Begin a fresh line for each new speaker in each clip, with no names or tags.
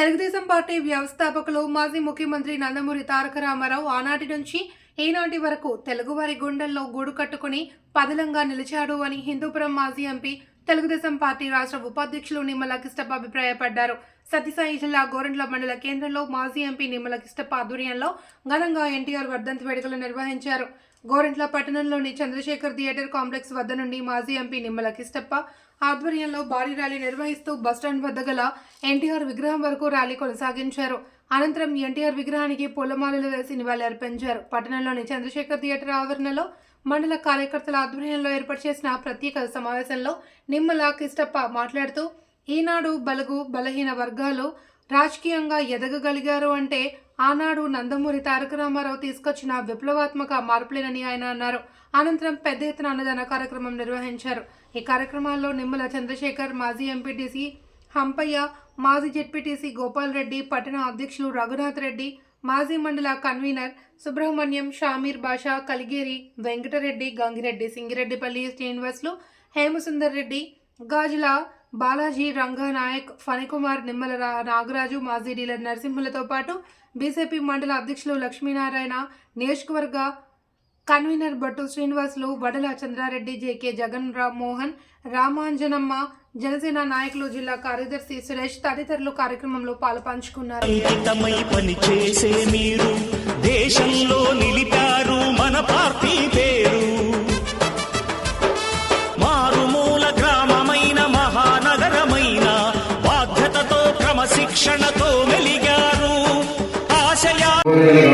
Telugu Desam party వ్యవస్థాపకులు మాజీ ముఖ్యమంత్రి నందమూరి తారక రామారావు ఆనాటి నుంచి ఈనాటి వరకు తెలుగువారి గుండెల్లో గూడు కట్టుకుని పదిలంగా నిలిచాడు అని హిందూపురం మాజీ ఎంపీ తెలుగుదేశం పార్టీ రాష్ట్ర ఉపాధ్యక్షులు నిమ్మల కిష్టప్ప అభిప్రాయపడ్డారు. సత్యసాయి జిల్లా గోరంట్ల మండల కేంద్రంలో మాజీ ఎంపీ నిమ్మల కిష్టప్ప ఆధ్వర్యంలో ఘనంగా ఎన్టీఆర్ వర్ధంతి వేడుకలు నిర్వహించారు. గోరంట్ల పట్టణంలోని చంద్రశేఖర్ థియేటర్ కాంప్లెక్స్ వద్ద నుండి మాజీ ఎంపీ నిమ్మల కిష్టప్ప ఆధ్వర్యంలో భారీ ర్యాలీ నిర్వహిస్తూ బస్టాండ్ వద్ద గల ఎన్టీఆర్ విగ్రహం వరకు ర్యాలీ కొనసాగించారు. అనంతరం ఎన్టీఆర్ విగ్రహానికి పూలమాలలు వేసి నివాళులర్పించారు పట్టణంలోని చంద్రశేఖర్ థియేటర్ ఆవరణలో మండల కార్యకర్తల ఆధ్వర్యంలో ఏర్పాటు చేసిన ప్రత్యేక సమావేశంలో నిమ్మల కిష్టప్ప మాట్లాడుతూ ఈనాడు బలుగు బలహీన వర్గాలు రాజకీయంగా ఎదగగలిగారు అంటే ఆనాడు నందమూరి తారక రామారావు తీసుకొచ్చిన విప్లవాత్మక మార్పులేనని ఆయన అన్నారు. అనంతరం పెద్ద ఎత్తున అన్నదాన కార్యక్రమం నిర్వహించారు. ఈ కార్యక్రమాల్లో నిమ్మల చంద్రశేఖర్ మాజీ ఎంపీటీసీ హంపయ్య మాజీ జెడ్పీటీసీ గోపాల్ రెడ్డి పట్టణ అధ్యక్షులు రఘునాథ్ రెడ్డి మాజీ మండల కన్వీనర్ సుబ్రహ్మణ్యం షామీర్ బాషా కలిగేరి వెంకటరెడ్డి గంగిరెడ్డి సింగిరెడ్డిపల్లి శ్రీనివాసులు హేమసుందర్ రెడ్డి గాజుల బాలాజీ రంగనాయక్ ఫణికుమార్ నిమ్మల నాగరాజు మాజీ డీలర్ నరసింహులతో పాటు బీజేపీ మండల అధ్యక్షులు లక్ష్మీనారాయణ నియోజకవర్గ కన్వీనర్ భట్టు శ్రీనివాసులు వడల చంద్రారెడ్డి జేకే జగన్ రామ్ మోహన్ రామాంజనమ్మ జనసేన నాయకులు జిల్లా కార్యదర్శి సురేష్ తదితరులు కార్యక్రమంలో పాలు పంచుకున్నారు
దేశంలో నిలిపారు మన పార్టీ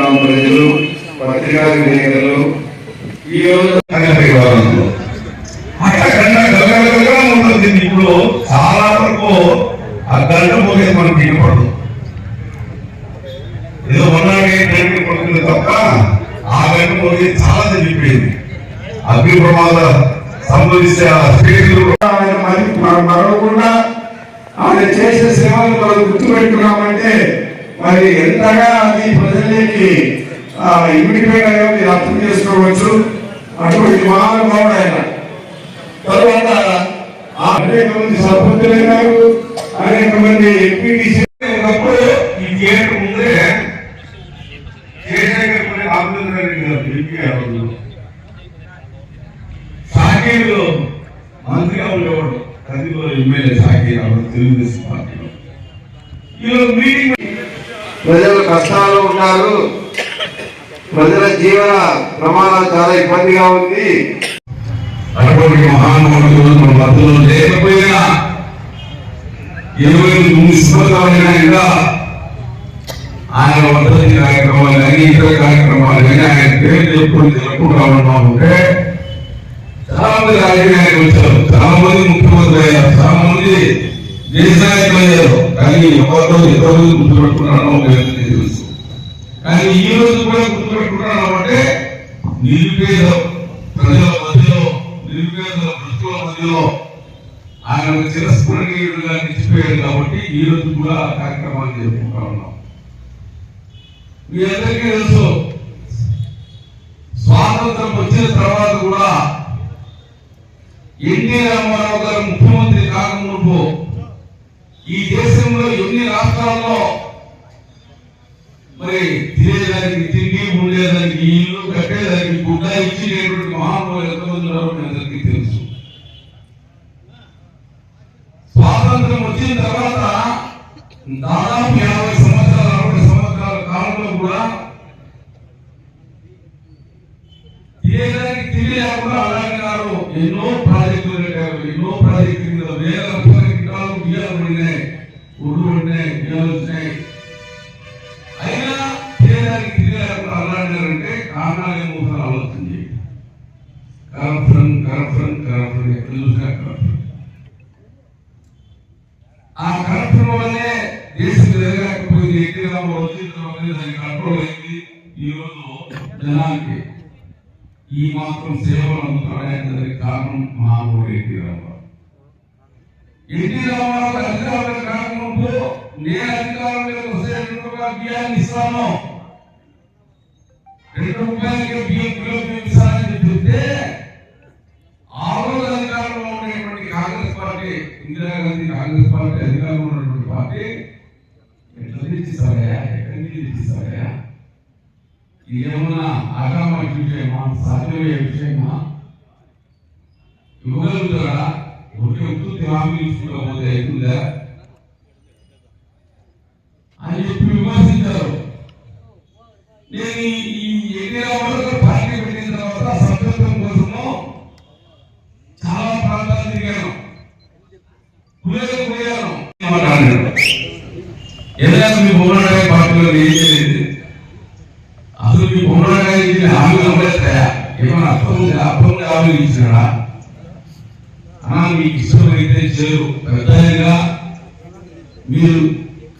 గ్రామ ప్రజలు పత్రికా విలేకరులు ఈ రోజు ఉంటుంది. ఇప్పుడు చాలా వరకు ఆ గంట పోగేది మనకి వినపడదు. ఏదో మొన్నటి ట్రైన్ పడుతుంది తప్ప ఆ గంట పోగేది చాలా తెలిసిపోయింది అగ్ని ప్రమాద సంబంధించే ఆ స్పీకర్లు ఆయన మరి మనం మరవకుండా ఆయన చేసే సేవలు మనం గుర్తుపెట్టుకున్నామంటే మరి ఎంతగా అది ప్రజలకి ఇమిడిపోయినా మీరు అర్థం చేసుకోవచ్చు. అటువంటి మహానుభావుడు ఆయన తర్వాత అనేక మంది సర్పంచులైనారు అనేక మంది ఎంపీటీసీ ఉన్నప్పుడు ఈ థియేటర్ ముందే జయశంకర్ ఆంధ్ర రెడ్డి గారు ఎంపీ ఆ రోజు మంత్రిగా ఉండేవాడు. కదిలో ఎమ్మెల్యే సాకే తెలుగుదేశం పార్టీలో. ఈరోజు మీటింగ్
ప్రజలు కష్టాలు ఉన్నారు. ప్రజల జీవన ప్రమాణాలు చాలా ఇబ్బందిగా ఉంది.
అటువంటి మహానుభావులు మన మధ్యలో లేకపోయినా ఇరవై మున్సిపల్ ఇంకా ఆయన వర్ధంతి కార్యక్రమాలు కానీ ఇతర కార్యక్రమాలు కానీ ఆయన పేరు చెప్పుకుని జరుపుకుంటా ఉన్నాం అంటే చాలా మంది రాజకీయ నాయకులు వచ్చారు. చాలా మంది ముఖ్యమంత్రి అయ్యారు. చాలా మంది దేశ కానీ ఎవరితో ఎవరు గుర్తుపెట్టుకున్నారో లేదు తెలుసు. కానీ ఈ రోజు కూడా గుర్తుపెట్టుకున్నాను అంటే నిరుపేద ప్రజల మధ్యలో నిరుపేద వృత్తుల మధ్యలో ఆయన చిరస్మరణీయుడుగా నిలిచిపోయాడు కాబట్టి ఈ రోజు కూడా ఆ కార్యక్రమాలు జరుపుకుంటా ఉన్నాం. మీ అందరికీ తెలుసు స్వాతంత్రం వచ్చిన తర్వాత కూడా ఎన్టీ రామారావు గారు ముఖ్యమంత్రి కాకముందు ఈ దేశంలో ఎన్ని రాష్ట్రాల్లో మరి తినేదానికి తిండి ఉండేదానికి ఇల్లు కట్టేదానికి గుడ్డ ఇచ్చినటువంటి మహానుభావులు ఎంతమంది ఉన్నారో మీ అందరికీ తెలుసు. స్వాతంత్రం వచ్చిన తర్వాత దాదాపు యాభై సంవత్సరాల అరవై సంవత్సరాల కాలంలో కూడా తినేదానికి తిండి లేకుండా అలాగే ఎన్నో ప్రాజెక్టులు కట్టారు ఎన్నో ప్రాజెక్టులు ఉర్రు పడినాయి బియ్యాలు వచ్చినాయి అయినా చేయడానికి తిరిగారు అలాంటారంటే కారణాలు ఏమవుతారు ఆలోచన కరప్షన్ కరప్షన్ కరప్షన్ ఎక్కడ చూసినా కరప్షన్. ఆ కరప్షన్ వల్లే దేశం కంట్రోల్ అయింది ఈ జనానికి ఈ మాత్రం సేవలు అందుతాయని కారణం మామూలు ఎన్టీ రామారావు ఎన్టీ రామారావు అధికారులకు రాకముందు నేను అధికారం వస్తే రెండు రూపాయల బియ్యాన్ని ఇస్తాను. రెండు రూపాయలకి బియ్యం కిలో బియ్యం ఇస్తానని చెప్తే ఆ రోజు అధికారంలో ఉండేటువంటి Congress party Indira Gandhi Congress party అధికారంలో ఉన్నటువంటి పార్టీ తెచ్చిస్తారయ్యా ఎక్కడి నుంచి తెచ్చిస్తారయ్యా విషయమా? సాధ్యమయ్యే విషయమా? ఇవ్వగలుగుతారా? ఒకటి ఉత్తుత్తి హామీ ఇచ్చుకోకపోతే అవుతుందా అని చెప్పి విమర్శించారు నేను ఈ ఈ ఎన్ని రావాలో పార్టీ పెట్టిన తర్వాత సభ్యత్వం కోసము చాలా ప్రాంతాలు తిరిగాను పులేరు పోయాను ఏదైనా మీ బొమ్మరాయ పార్టీలో ఏం చేయలేదు అసలు మీ బొమ్మరాయ ఇచ్చిన హామీలు అమలేస్తాయా ఏమైనా అర్థం ఉంది అర్థం ఉంది హామీలు ఇచ్చినాడా మీకు ఇష్టమైతే చేరు పెద్దగా మీరు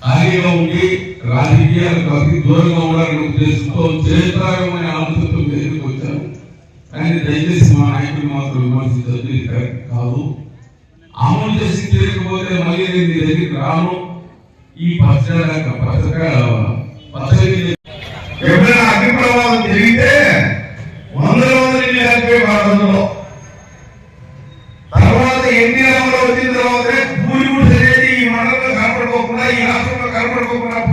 ఖాళీగా ఉండి రాజకీయాలకు అతి దూరంగా ఉండాలనే ఉద్దేశంతో చరిత్రాగమైన ఆలోచనతో మీదకి వచ్చాను. కానీ దయచేసి మా నాయకులు మాత్రం విమర్శించదు ఇది కరెక్ట్ కాదు. అమలు చేసి తిరగకపోతే మళ్ళీ నేను మీ దగ్గరికి రాను. ఈ పచ్చక పచ్చక పచ్చడి
ఎప్పుడైనా అగ్ని ప్రమాదం జరిగితే వందల వందల ఇల్లు చనిపోయి వారంలో తర్వాత ఎన్ని నెలలో వచ్చిన తర్వాతే భూమి కూడా అనేది